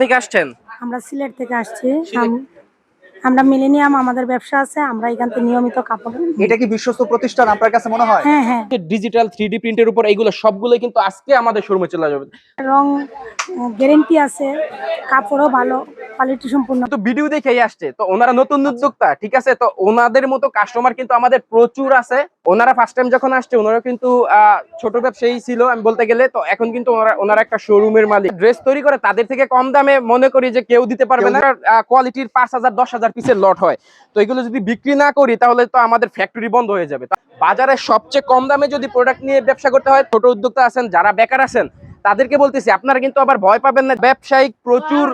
থেকে আসছেন? আমরা সিলেট থেকে আসছি। আমরা মিলেনিয়াম আমাদের ব্যবসা আছে আমরা এখান থেকে নিয়মিত কাপড় এটা কি বিশ্বস্ত প্রতিষ্ঠান আপনার কাছে মনে হয়? হ্যাঁ হ্যাঁ। ডিজিটাল থ্রি প্রিন্টের উপর এইগুলো সবগুলো কিন্তু আজকে আমাদের শোরুমে চলে যাবে রং গ্যারেন্টি আছে কাপড়ও ভালো কোয়ালিটি সম্পূর্ণ। তো ভিডিও দেখেই আসছে। তো ওনারা নতুন উদ্যোক্তা ঠিক আছে? তো ওনাদের মতো কাস্টমার কিন্তু আমাদের প্রচুর আছে। ওনারা ফার্স্ট টাইম যখন আসছে ওনারা কিন্তু আহ, ছোট ব্যবসায়ী ছিল আমি বলতে গেলে। তো এখন কিন্তু ওনারা ওনারা একটা শোরুমের মালিক। ড্রেস তৈরি করে তাদের থেকে কম দামে মনে করি যে কেউ দিতে পারবে না। কোয়ালিটির পাঁচ হাজার দশ হাজার পিসের লট হয়। তো এগুলো যদি বিক্রি না করি, তাহলে তো আমাদের ফ্যাক্টরি বন্ধ হয়ে যাবে। বাজারে সবচেয়ে কম দামে যদি প্রোডাক্ট নিয়ে ব্যবসা করতে হয়, ছোট উদ্যোক্তা আছেন, যারা বেকার আছেন তাদেরকে বলতেছি আপনারা কিন্তু আবার ভয় পাবেন না ব্যবসায়িক প্রচুর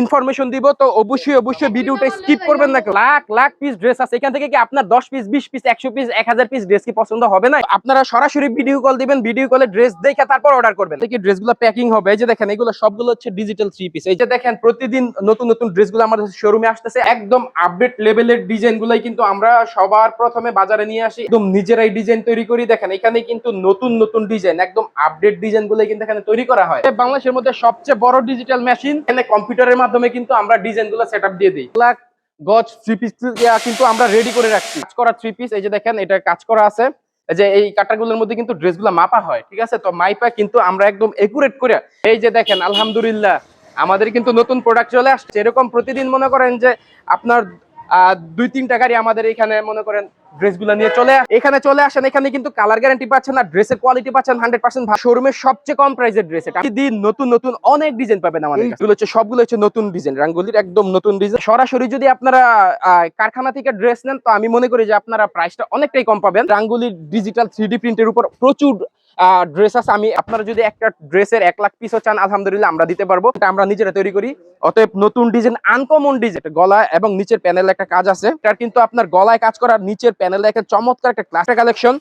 ইনফরমেশন দিব তো অবশ্যই অবশ্যই ভিডিওটা স্কিপ করবেন না লাখ লাখ পিস ড্রেস আছে এখান থেকে কি আপনার দশ পিস বিশ পিস একশো পিস এক হাজার পিস ড্রেস কি পছন্দ হবে না? আপনারা সরাসরি ভিডিও কল দিবেন ভিডিও কলে ড্রেস দেখে তারপর অর্ডার করবেন। দেখি ড্রেসগুলো প্যাকিং হবে এই যে দেখেন এগুলো সবগুলো হচ্ছে ডিজিটাল থ্রি পিস এই যে দেখেন প্রতিদিন নতুন নতুন ড্রেসগুলো আমাদের শোরুমে আসতেছে একদম আপডেট লেভেলের ডিজাইন গুলাই কিন্তু আমরা সবার প্রথমে বাজারে নিয়ে আসি একদম নিজেরাই ডিজাইন তৈরি করি। দেখেন এখানে কিন্তু নতুন নতুন ডিজাইন একদম আপডেট ডিজাইন গুলাই কিন্তু এখানে তৈরি করা হয়। বাংলাদেশের মধ্যে সবচেয়ে বড় ডিজিটাল মেশিন এখানে কম্পিউটারের মাধ্যমে কিন্তু আমরা ডিজাইনগুলো সেট আপ দিয়ে দিই। গজ থ্রি পিস কিন্তু আমরা রেডি করে রাখছি। কাজ করা থ্রি পিস এই যে দেখেন, এটা কাজ করা আছে। যে এই কাটাগুলোর মধ্যে কিন্তু ড্রেসগুলো মাপা হয়, ঠিক আছে? তো মাইপা কিন্তু আমরা একদম একুরেট করে, এই যে দেখেন, আলহামদুলিল্লাহ, আমাদের কিন্তু নতুন প্রোডাক্ট চলে আসছে। এরকম প্রতিদিন মনে করেন যে আপনার দুই তিনটা গাড়ি আমাদের এখানে মনে করেন ড্রেসগুলো নিয়ে চলে এখানে চলে আসেন এখানে কিন্তু কালার গ্যারান্টি পাচ্ছেন না ড্রেসের কোয়ালিটি পাচ্ছেন হান্ড্রেড পার্সেন্ট শোরুমের সবচেয়ে কম প্রাইসের ড্রেস এটা। দিন নতুন নতুন অনেক ডিজাইন পাবেন আমাদের। এগুলো হচ্ছে সবগুলো হচ্ছে নতুন ডিজাইন রাঙ্গুলির একদম নতুন ডিজাইন সরাসরি যদি আপনারা আহ, কারখানা থেকে ড্রেস নেন তো আমি মনে করি যে আপনারা প্রাইসটা অনেকটাই কম পাবেন। রাঙ্গুলির ডিজিটাল থ্রি ডি প্রিন্টের উপর প্রচুর ড্রেস আছে। আমি আপনারা যদি একটা ড্রেসের এক লাখ পিসও চান, আলহামদুলিল্লাহ আমরা দিতে পারব। এটা আমরা নিজেরা তৈরি করি। অতএব নতুন ডিজাইন আনকমন ডিজাইন গলা এবং নিচের প্যানেলে একটা কাজ আছে। এটা কিন্তু আপনার গলায় কাজ করার নিচের প্যানেলে একটা চমৎকার একটা ক্লাসের কালেকশন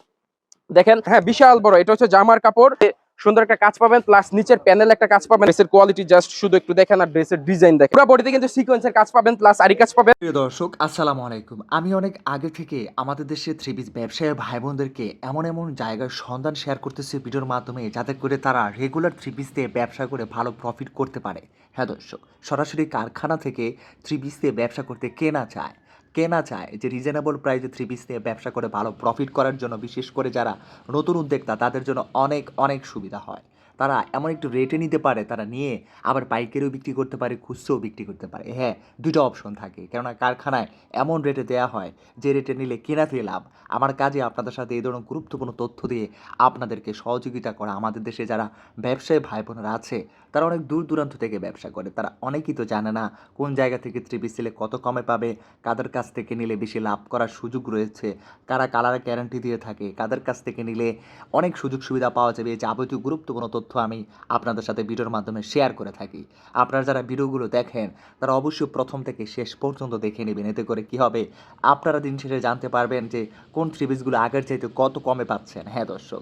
দেখেন হ্যাঁ বিশাল বড়, এটা হচ্ছে জামার কাপড়। সুন্দর একটা কাজ পাবেন প্লাস নিচের প্যানেল একটা কাজ পাবেন। ড্রেসের কোয়ালিটি জাস্ট শুধু একটু দেখেন আর ড্রেসের ডিজাইন দেখেন। পুরো বডিতে কিন্তু সিকোয়েন্সের কাজ পাবেন প্লাস আরি কাজ পাবেন। প্রিয় দর্শক, আসসালামু আলাইকুম। আমি অনেক আগে থেকে আমাদের দেশে থ্রি পিস ব্যবসায়ী ভাই বোনদেরকে এমন এমন জায়গার সন্ধান শেয়ার করতেছি ভিডিওর মাধ্যমে, যাতে করে তারা রেগুলার থ্রি পিস দিয়ে ব্যবসা করে ভালো প্রফিট করতে পারে। হ্যাঁ দর্শক, সরাসরি কারখানা থেকে থ্রি পিস দিয়ে ব্যবসা করতে কে না চায়? কে যায় চায় যে রিজনেবল প্রাইসে থ্রি পিস নিয়ে ব্যবসা করে ভালো প্রফিট করার জন্য, বিশেষ করে যারা নতুন উদ্যোক্তা, তাদের জন্য অনেক অনেক সুবিধা হয়। তারা এমন একটু রেটে নিতে পারে, তারা নিয়ে আবার পাইকারিও বিক্রি করতে পারে, খুচরোও বিক্রি করতে পারে। হ্যাঁ দুটো অপশন থাকে। কেননা কারখানায় এমন রেটে দেওয়া হয়, যে রেটে নিলে কেনাতে লাভ। আমার কাজে আপনাদের সাথে এই ধরনের গুরুত্বপূর্ণ তথ্য দিয়ে আপনাদেরকে সহযোগিতা করা আমাদের দেশে যারা ব্যবসায়ী ভাই বোনেরা আছে, তারা অনেক দূর দূরান্ত থেকে ব্যবসা করে। তারা অনেকেই তো জানে না কোন জায়গা থেকে ত্রিপিস নিলে কত কমে পাবে, কাদের কাছ থেকে নিলে বেশি লাভ করার সুযোগ রয়েছে, কারা কালার গ্যারান্টি দিয়ে থাকে, কাদের কাছ থেকে নিলে অনেক সুযোগ সুবিধা পাওয়া যাবে। যাবতীয় গুরুত্বপূর্ণ তথ্য আমি আপনাদের সাথে ভিডিওর মাধ্যমে শেয়ার করে থাকি। আপনারা যারা ভিডিওগুলো দেখেন, তারা অবশ্যই প্রথম থেকে শেষ পর্যন্ত দেখে নেবেন। এতে করে কি হবে? আপনারা দিন শেষে জানতে পারবেন যে কোন থ্রি পিসগুলো আগের চাইতে কত কমে পাচ্ছেন। হ্যাঁ দর্শক,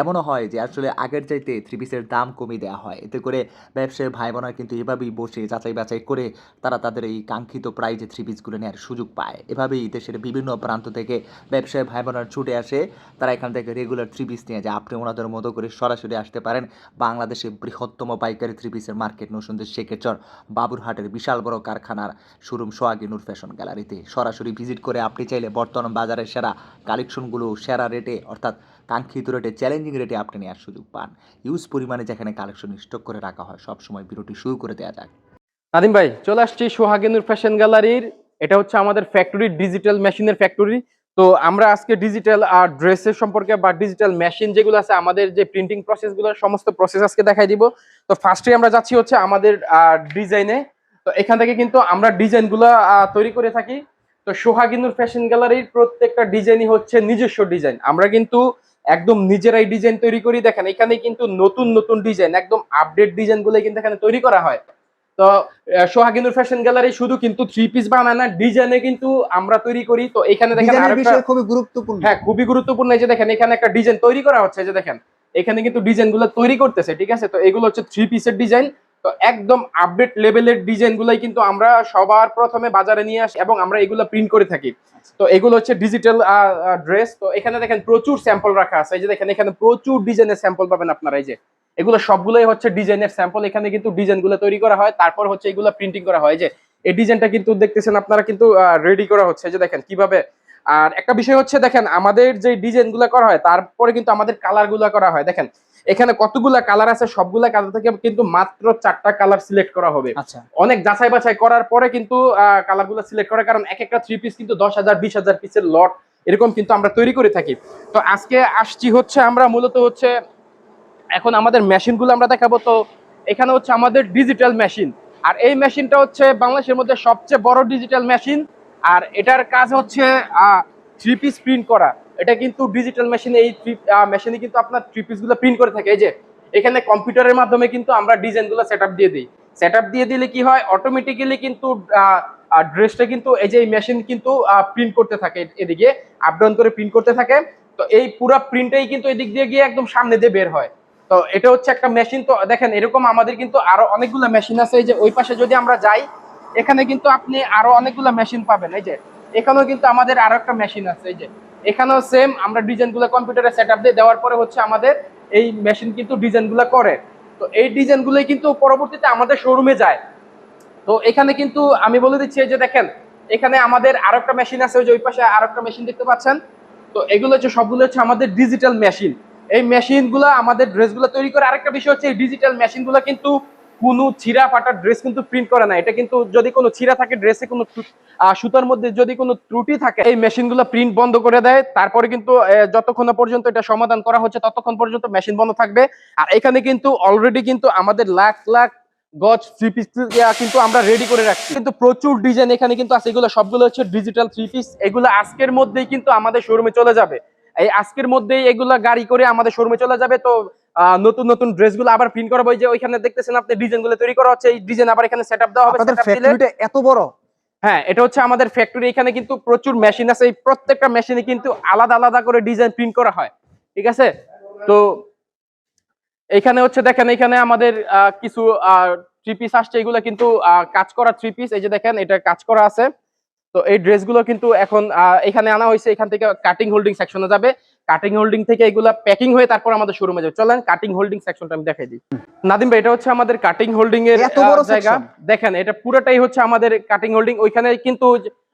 এমনও হয় যে আসলে আগের চাইতে থ্রি পিসের দাম কমিয়ে দেওয়া হয়। এতে করে ব্যবসায়ী ভাই বোনরা কিন্তু এভাবেই বসে যাচাই বাছাই করে তারা তাদের এই কাঙ্ক্ষিত প্রাইজে থ্রি পিসগুলো নেওয়ার সুযোগ পায়। এভাবেই দেশের বিভিন্ন প্রান্ত থেকে ব্যবসায়ী ভাই বোনরা ছুটে আসে। তারা এখান থেকে রেগুলার থ্রি পিস নিয়ে যায়। আপনি ওনাদের মতো করে সরাসরি আসতে পারেন। বাংলাদেশের বৃহত্তম পাইকারি থ্রি পিসের মার্কেট নসুন্দের শেখেচর বাবুরহাটের বিশাল বড় কারখানার শোরুম সোহাগী নূর ফ্যাশন গ্যালারিতে সরাসরি ভিজিট করে আপনি চাইলে বর্তমান বাজারের সেরা কালেকশনগুলো সেরা রেটে অর্থাৎ কাঙ্ক্ষিত রেটে চ্যালেঞ্জিং রেটে আপনি নেওয়ার সুযোগ পান। ইউজ পরিমাণে যেখানে কালেকশন স্টক করে রাখা হয় সবসময় বিরতি শুরু করে দেওয়া যাক। নাদিম ভাই, চলে আসছি সোহাগেনুর ফ্যাশন গ্যালারির এটা হচ্ছে আমাদের ফ্যাক্টরি ডিজিটাল মেশিনের ফ্যাক্টরি তো আমরা আজকে ডিজিটাল আর ড্রেসের সম্পর্কে বা ডিজিটাল মেশিন যেগুলো আছে, আমাদের যে প্রিন্টিং প্রসেসগুলো সমস্ত প্রসেস আজকে দেখাই দিব। তো ফার্স্টে আমরা যাচ্ছি হচ্ছে আমাদের ডিজাইনে তো এখান থেকে কিন্তু আমরা ডিজাইনগুলো তৈরি করে থাকি। তো সোহাগিনুর ফ্যাশন গ্যালারির প্রত্যেকটা ডিজাইনই হচ্ছে নিজস্ব ডিজাইন আমরা কিন্তু একদম নিজেরাই ডিজাইন তৈরি করি। দেখেন, এখানে কিন্তু নতুন নতুন ডিজাইন একদম আপডেট ডিজাইনগুলো কিন্তু এখানে তৈরি করা হয়। তো সোহাগিনুর ফ্যাশন গ্যালারি শুধু কিন্তু থ্রি পিস বানায় না ডিজাইনে কিন্তু আমরা তৈরি করি। তো এখানে দেখেন খুবই গুরুত্বপূর্ণ। হ্যাঁ খুবই গুরুত্বপূর্ণ এই যে দেখেন এখানে একটা ডিজাইন তৈরি করা হচ্ছে যে দেখেন। এখানে কিন্তু ডিজাইনগুলো তৈরি করতেছে, ঠিক আছে? তো এগুলো হচ্ছে থ্রি পিসের ডিজাইন তো একদম আপডেট লেভেলের ডিজাইন গুলাই কিন্তু আমরা সবার প্রথমে বাজারে নিয়ে আসি এবং আমরা এগুলো প্রিন্ট করে থাকি। তো এগুলো হচ্ছে ডিজিটাল ড্রেস তো এখানে দেখেন প্রচুর স্যাম্পল রাখা আছে। এই যে দেখেন, এখানে প্রচুর ডিজাইনের স্যাম্পল পাবেন আপনারা। এই যে, এগুলো সবগুলোই হচ্ছে ডিজাইনের স্যাম্পল এখানে কিন্তু ডিজাইনগুলো তৈরি করা হয়, তারপর হচ্ছে এগুলো প্রিন্টিং করা হয়। যে, এই ডিজাইনটা কিন্তু দেখতেছেন আপনারা কিন্তু রেডি করা হচ্ছে। যে দেখেন, কীভাবে আর একটা বিষয় হচ্ছে দেখেন আমাদের যে ডিজাইনগুলো করা হয় তারপরে কিন্তু আমাদের কালারগুলা করা হয়। দেখেন এখানে কতগুলা কালার আছে সবগুলা কালার থেকে কিন্তু মাত্র চারটা কালার সিলেক্ট করা হবে। আচ্ছা। অনেক যাচাই বাছাই করার পরে কিন্তু কালারগুলো সিলেক্ট করার কারণ এক একটা থ্রি পিস কিন্তু দশ হাজার বিশ হাজার পিসের লট এরকম কিন্তু আমরা তৈরি করে থাকি। তো আজকে আসছি হচ্ছে আমরা মূলত হচ্ছে এখন আমাদের মেশিনগুলো আমরা দেখাবো। তো এখানে হচ্ছে আমাদের ডিজিটাল মেশিন আর এই মেশিনটা হচ্ছে বাংলাদেশের মধ্যে সবচেয়ে বড় ডিজিটাল মেশিন আর এটার কাজ হচ্ছে থ্রি পিস প্রিন্ট করা। এটা কিন্তু ডিজিটাল মেশিনে এই মেশিনে কিন্তু আপনার থ্রি পিসগুলো প্রিন্ট করে থাকে। এই যে, এখানে কম্পিউটারের মাধ্যমে কিন্তু আমরা ডিজাইনগুলো সেট দিয়ে দিই। সেট দিয়ে দিলে কি হয়? অটোমেটিক্যালি কিন্তু ড্রেসটা কিন্তু এই যে মেশিন কিন্তু প্রিন্ট করতে থাকে এদিকে আপ ডাউন করে প্রিন্ট করতে থাকে। তো এই পুরো প্রিন্টটাই কিন্তু এদিক দিয়ে গিয়ে একদম সামনে দিয়ে বের হয়। তো এটা হচ্ছে একটা মেশিন তো দেখেন, এরকম আমাদের কিন্তু আরও অনেকগুলো মেশিন আছে। এই যে, ওই পাশে যদি আমরা যাই এখানে কিন্তু আপনি আরও অনেকগুলো মেশিন পাবেন, এই যে। এখানেও কিন্তু আমাদের আরও একটা মেশিন আছে, এই যে। এখানেও সেম আমরা ডিজাইনগুলো কম্পিউটারে সেট আপ দিয়ে দেওয়ার পরে হচ্ছে আমাদের এই মেশিন কিন্তু ডিজাইনগুলো করে। তো এই ডিজাইন গুলোই কিন্তু পরবর্তীতে আমাদের শোরুমে যায়। তো এখানে কিন্তু আমি বলে দিচ্ছি যে দেখেন, এখানে আমাদের আরও একটা মেশিন আছে, ওই যে ওই পাশে আরও একটা মেশিন দেখতে পাচ্ছেন। তো এগুলো হচ্ছে সবগুলো হচ্ছে আমাদের ডিজিটাল মেশিন এই মেশিনগুলো আমাদের ড্রেসগুলো তৈরি করে আরেকটা বিষয় হচ্ছে এই ডিজিটাল মেশিনগুলো কিন্তু কোনো ছিঁড়া ফাটা ড্রেস কিন্তু প্রিন্ট করে না। এটা কিন্তু যদি কোনো ছিঁড়া থাকে ড্রেসে কোনো সুতার মধ্যে যদি কোনো ত্রুটি থাকে, এই মেশিনগুলো প্রিন্ট বন্ধ করে দেয়। তারপরে কিন্তু যতক্ষণ পর্যন্ত এটা সমাধান করা হচ্ছে, ততক্ষণ পর্যন্ত মেশিন বন্ধ থাকবে। আর এখানে কিন্তু অলরেডি কিন্তু আমাদের লাখ লাখ গজ থ্রি পিস কিন্তু আমরা রেডি করে রাখছি। কিন্তু প্রচুর ডিজাইন এখানে কিন্তু আছে। এগুলো সবগুলো হচ্ছে ডিজিটাল থ্রি পিস এগুলো আজকের মধ্যেই কিন্তু আমাদের শোরুমে চলে যাবে। এই আজকের মধ্যেই এগুলা গাড়ি করে আমাদের শোরুমে চলে যাবে। তো নতুন নতুন ড্রেসগুলো আবার প্রিন্ট করাবো। এই যে ওইখানে দেখতেছেন আপনি ডিজাইনগুলো তৈরি করা হচ্ছে। এই ডিজাইন আবার এখানে সেট দেওয়া হবে আপনাদের ফ্যাক্টরিটা এত বড়। হ্যাঁ এটা হচ্ছে আমাদের ফ্যাক্টরি এখানে কিন্তু প্রচুর মেশিন আছে। এই প্রত্যেকটা মেশিনে কিন্তু আলাদা আলাদা করে ডিজাইন প্রিন্ট করা হয়। ঠিক আছে? তো এখানে হচ্ছে দেখেন এখানে আমাদের আহ, কিছু থ্রি পিস আসছে। এগুলো কিন্তু কাজ করা থ্রি পিস এই যে দেখেন এটা কাজ করা আছে। তো এই ড্রেসগুলো কিন্তু এখন এখানে আনা হয়েছে। এখান থেকে কাটিং হোল্ডিং সেকশনে যাবে। কাটিং হোল্ডিং থেকে এগুলা প্যাকিং হয়ে তারপর আমাদের শোরুমে যাবে। চলেন কাটিং হোল্ডিং সেকশনটা আমি দেখাই দিই। নাদিম ভাই এটা হচ্ছে আমাদের কাটিং হোল্ডিং এর জায়গা। দেখেন এটা পুরোটাই হচ্ছে আমাদের কাটিং হোল্ডিং ওইখানে কিন্তু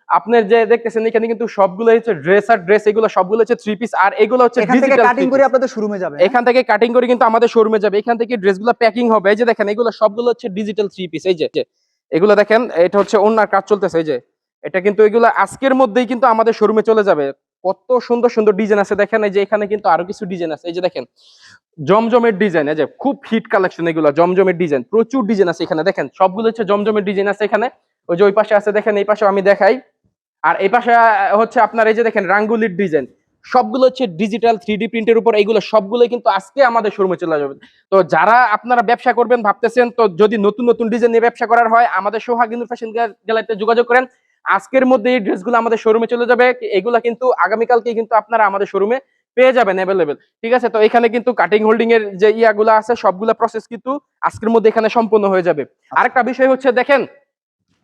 আপনার যে দেখতেছেন এখানে কিন্তু সবগুলো হচ্ছে ড্রেস আর ড্রেস এগুলো সবগুলো হচ্ছে থ্রি পিস আর এগুলো হচ্ছে এখান থেকে ডিজিটাল কাটিং করে আপনাদের শোরুমে যাবে হ্যাঁ? এখান থেকে কাটিং করে কিন্তু আমাদের শোরুমে যাবে। এখান থেকে ড্রেসগুলো প্যাকিং হবে। এই যে দেখেন এগুলো সবগুলো হচ্ছে ডিজিটাল থ্রি পিস এই যে যে, এগুলো দেখেন এটা হচ্ছে অন্য কাজ চলতেছে। এই যে এটা কিন্তু এগুলো আজকের মধ্যেই কিন্তু আমাদের শোরুমে চলে যাবে। কত সুন্দর সুন্দর ডিজাইন আছে দেখেন, এই যে এখানে কিন্তু আরও কিছু ডিজাইন আছে। এই যে দেখেন, জমজমের ডিজাইন এই যে খুব হিট কালেকশন এগুলো, জমজমের ডিজাইন প্রচুর ডিজাইন আছে এখানে। দেখেন, সবগুলো হচ্ছে জমজমের ডিজাইন আছে এখানে। ওই যে ওই পাশে আছে, দেখেন, এই পাশে আমি দেখাই। আর এই পাশে হচ্ছে আপনার এই যে দেখেন, রাঙ্গুলির ডিজাইন সবগুলো হচ্ছে ডিজিটাল থ্রি প্রিন্টের উপর, এইগুলো সবগুলো কিন্তু আজকে আমাদের শোরুমে চলে যাবে তো যারা আপনারা ব্যবসা করবেন, ভাবতেছেন, তো যদি নতুন নতুন ডিজাইন নিয়ে ব্যবসা করার হয়, আমাদের সোহাগিনুর ফ্যাশন গ্যালারিতে যোগাযোগ করেন। আজকের মধ্যে এই ড্রেসগুলো আমাদের শোরুমে চলে যাবে। এগুলা কিন্তু আগামীকালকে কিন্তু আপনারা আমাদের শোরুমে পেয়ে যাবেন অ্যাভেলেবেল ঠিক আছে? তো এখানে কিন্তু কাটিং হোল্ডিং এর যে ইয়াগুলো আছে সবগুলা প্রসেস কিন্তু আজকের মধ্যে এখানে সম্পূর্ণ হয়ে যাবে। আরেকটা বিষয় হচ্ছে দেখেন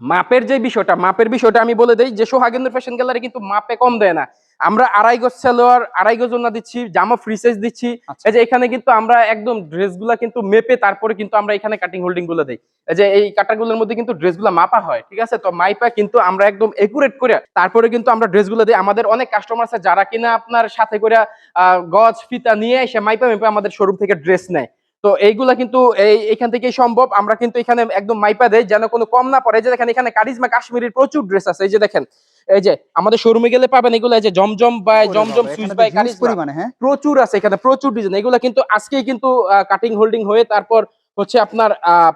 মাপের যে বিষয়টা মাপের বিষয়টা আমি বলে দিই যে সোহাগেন্দ্র ফ্যাশন গ্যালারি কিন্তু মাপে কম দেয় না। আমরা আড়াই গজ সালোয়ার আড়াই গজ ওনা দিচ্ছি জামা ফ্রি সাইজ দিচ্ছি। আচ্ছা। এই যে এখানে কিন্তু আমরা একদম ড্রেসগুলা কিন্তু মেপে তারপরে কিন্তু আমরা এখানে কাটিং হোল্ডিংগুলো দেই। এই যে এই কাটাগুলোর মধ্যে কিন্তু ড্রেসগুলো মাপা হয় ঠিক আছে? তো মাইপা কিন্তু আমরা একদম একুরেট করে তারপরে কিন্তু আমরা ড্রেসগুলো দিই। আমাদের অনেক কাস্টমার আছে যারা কিনা আপনার সাথে করে আহ, গজ ফিতা নিয়ে এসে মাইপা মেপে আমাদের শোরুম থেকে ড্রেস নেয়। তো এইগুলা কিন্তু এই এখান থেকেই সম্ভব। আমরা কিন্তু এখানে একদম মাইপা দেই যেন কোনো কম না পড়ে। যে দেখেন এখানে কারিজমা কাশ্মীরের প্রচুর ড্রেস আছে। এই যে দেখেন এই যে আমাদের শোরুমে গেলে পাবেন এগুলো এই যে জমজম বাই ওরে জমজম তো বাই হ্যাঁ? প্রচুর আছে এখানে প্রচুর ডিজাইন এগুলো কিন্তু আজকেই কিন্তু কাটিং হোল্ডিং হয়ে তারপর হচ্ছে আপনার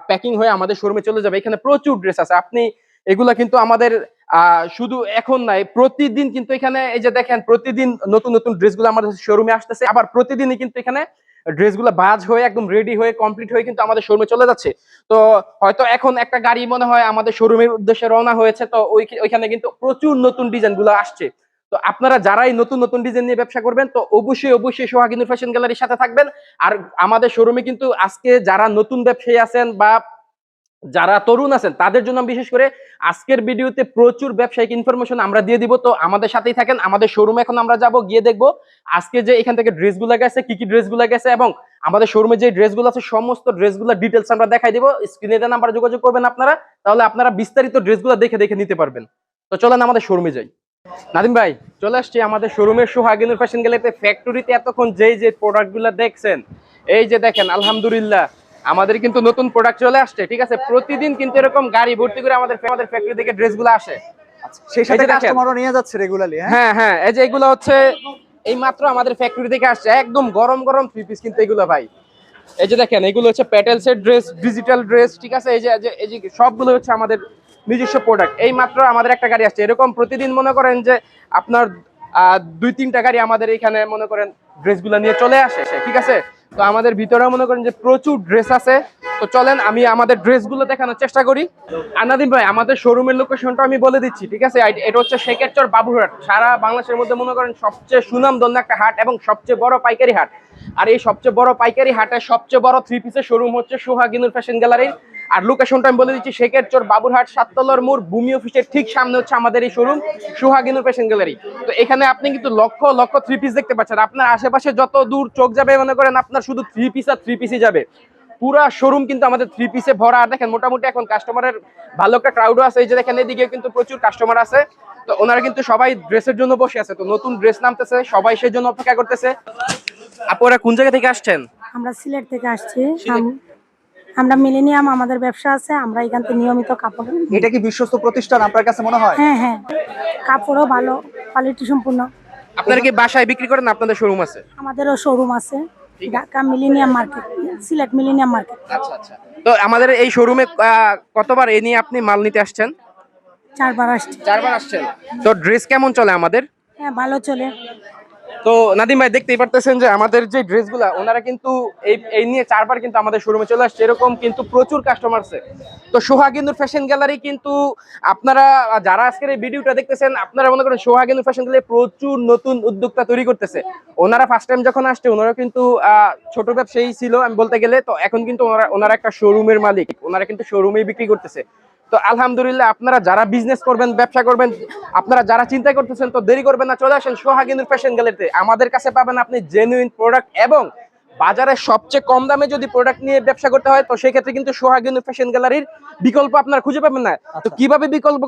প্যাকিং হয়ে আমাদের শোরুমে চলে যাবে। এখানে প্রচুর ড্রেস আছে। আপনি এগুলা কিন্তু আমাদের আহ, শুধু এখন নাই প্রতিদিন কিন্তু এখানে এই যে দেখেন প্রতিদিন নতুন নতুন ড্রেসগুলো আমাদের শোরুমে আসতেছে। আবার প্রতিদিনই কিন্তু এখানে ড্রেসগুলো বাজ হয়ে একদম রেডি হয়ে কমপ্লিট হয়ে কিন্তু আমাদের শোরুমে চলে যাচ্ছে। তো হয়তো এখন একটা গাড়ি মনে হয় আমাদের শোরুমের উদ্দেশ্যে রওনা হয়েছে, তো ওই ওইখানে কিন্তু প্রচুর নতুন ডিজাইনগুলো আসছে। তো আপনারা যারাই নতুন নতুন ডিজাইন নিয়ে ব্যবসা করবেন, তো অবশ্যই অবশ্যই সোহাগিনুর ফ্যাশন গ্যালারির সাথে থাকবেন। আর আমাদের শোরুমে কিন্তু আজকে যারা নতুন ব্যবসায়ী আছেন বা যারা তরুণ আছেন, তাদের জন্য বিশেষ করে আজকের ভিডিওতে প্রচুর ব্যবসায়িক ইনফরমেশন আমরা দিয়ে দিব। তো আমাদের সাথেই থাকেন, আমাদের শোরুমে এখন আমরা যাব, গিয়ে দেখব আজকে যে এখান থেকে ড্রেসগুলো গেছে, কি কি ড্রেসগুলো গেছে এবং আমাদের শোরুমে যে ড্রেসগুলো আছে, সমস্ত ড্রেসগুলো ডিটেলস আমরা দেখাই দিব। স্ক্রিনে দেওয়া নাম্বার যোগাযোগ করবেন আপনারা, তাহলে আপনারা বিস্তারিত ড্রেসগুলো দেখে দেখে নিতে পারবেন। তো চলেন আমাদের শোরুমে যাই। নাদিম ভাই, চলে আসছি আমাদের শোরুমের সোহাগিনুর ফ্যাশন গ্যালারিতে ফ্যাক্টরিতে এতক্ষণ যেই যে প্রোডাক্টগুলো দেখছেন, এই যে দেখেন, আলহামদুলিল্লাহ। আমাদের কিন্তু নতুন প্রোডাক্ট চলে আসছে ঠিক আছে? প্রতিদিন কিন্তু এরকম গাড়ি ভর্তি করে আমাদের আমাদের ফ্যাক্টরি থেকে ড্রেসগুলো আসে। সেই এই সাথে কাস্টমারও নিয়ে যাচ্ছে রেগুলারলি হ্যাঁ? হ্যাঁ হ্যাঁ এই যে এগুলো হচ্ছে এই মাত্র আমাদের ফ্যাক্টরি থেকে আসছে একদম গরম গরম থ্রি পিস কিন্তু এগুলো ভাই। এই যে দেখেন এগুলো হচ্ছে প্যাটেলসের ড্রেস ডিজিটাল ড্রেস ঠিক আছে? এই যে এই যে- সবগুলো হচ্ছে আমাদের নিজস্ব প্রোডাক্ট এই মাত্র আমাদের একটা গাড়ি আসছে এরকম প্রতিদিন মনে করেন যে আপনার আহ, দুই তিনটা গাড়ি আমাদের এখানে মনে করেন ড্রেসগুলো নিয়ে চলে আসে ঠিক আছে? তো আমাদের ভিতরে মনে করেন যে প্রচুর ড্রেস আছে। তো চলেন, আমি আমাদের ড্রেসগুলো দেখানোর চেষ্টা করি। আনাদিন ভাই, আমাদের শোরুমের লোকেশনটা আমি বলে দিচ্ছি, ঠিক আছে? এটা হচ্ছে শেখেরচর বাবুরহাট। সারা বাংলাদেশের মধ্যে মনে করেন সবচেয়ে সুনাম সুনামধন্য একটা হাট এবং সবচেয়ে বড় পাইকারি হাট। আর এই সবচেয়ে বড় পাইকারি হাটের সবচেয়ে বড় থ্রি পিসের শোরুম হচ্ছে সোহাগিনুর ফ্যাশন গ্যালারির আর লোকেশনটা আমি বলে দিচ্ছি শেখেরচর বাবুরহাট সাততলার মোড় ভূমি অফিসের ঠিক সামনে হচ্ছে আমাদের এই শোরুম সোহাগিনুর ফ্যাশন গ্যালারি তো এখানে আপনি কিন্তু লক্ষ লক্ষ থ্রি পিস দেখতে পাচ্ছেন। আপনার আশেপাশে যত দূর চোখ যাবে মনে করেন আপনার শুধু থ্রি পিস আর থ্রি পিসই যাবে। পুরা শোরুম কিন্তু আমাদের থ্রি পিসে ভরা। আর দেখেন মোটামুটি এখন কাস্টমারের ভালো একটা ক্রাউডও আছে। এই যে দেখেন এদিকে কিন্তু প্রচুর কাস্টমার আছে। তো ওনারা কিন্তু সবাই ড্রেসের জন্য বসে আছে। তো নতুন ড্রেস নামতেছে সবাই সেই জন্য অপেক্ষা করতেছে। আপনারা কোন জায়গা থেকে আসছেন? আমরা সিলেট থেকে আসছি। আমরা মিলেনিয়াম আমাদের ব্যবসা আছে আমরা এখান থেকে নিয়মিত কাপড়। এটা কি বিশ্বস্ত প্রতিষ্ঠান আপনার কাছে মনে হয়? হ্যাঁ হ্যাঁ। কাপড়ও ভালো কোয়ালিটি সম্পূর্ণ। আপনারা কি বাসায় বিক্রি করেন না আপনাদের শোরুম আছে? আমাদেরও শোরুম আছে। Dhaka millennium market Sylhet millennium market. আচ্ছা আচ্ছা। তো আমাদের এই শোরুমে কতবার এ নিয়ে আপনি মাল নিতে আসছেন? চারবার আসছি। চারবার আসছেন। তো ড্রেস কেমন চলে আমাদের? হ্যাঁ ভালো চলে। তো নাদিম ভাই দেখতেই পারতেছেন যে আমাদের যে ড্রেসগুলা, ওনারা কিন্তু এই এই নিয়ে চারবার কিন্তু আমাদের শোরুমে চলে আসছে, এরকম কিন্তু প্রচুর কাস্টমার আছে তো সোহাগিন্দুর ফ্যাশন গ্যালারি কিন্তু আপনারা, যারা আজকের এই ভিডিওটা দেখতেছেন, আপনারা মনে করেন সোহাগিন্দুর ফ্যাশন গ্যালারি প্রচুর নতুন উদ্যোক্তা তৈরি করতেছে। ওনারা ফার্স্ট টাইম যখন আসছে ওনারা কিন্তু ছোট ব্যবসায়ী ছিল আমি বলতে গেলে, তো এখন কিন্তু ওনারা ওনারা একটা শোরুমের মালিক, ওনারা কিন্তু শোরুমেই বিক্রি করতেছে। তো আলহামদুলিল্লাহ আপনারা যারা বিজনেস করবেন ব্যবসা করবেন আপনারা যারা চিন্তা করতেছেন তো দেরি করবেন না চলে আসেন সোহাগিনুর ফ্যাশন গ্যালারিতে আমাদের কাছে পাবেন আপনি জেনুইন প্রোডাক্ট এবং বাজারে সবচেয়ে কম দামে যদি প্রোডাক্ট নিয়ে ব্যবসা করতে হয় তো সেই ক্ষেত্রে কিন্তু সোহাগিনুর ফ্যাশন গ্যালারির বিকল্প আপনারা খুঁজে পাবেন না। তো কীভাবে বিকল্প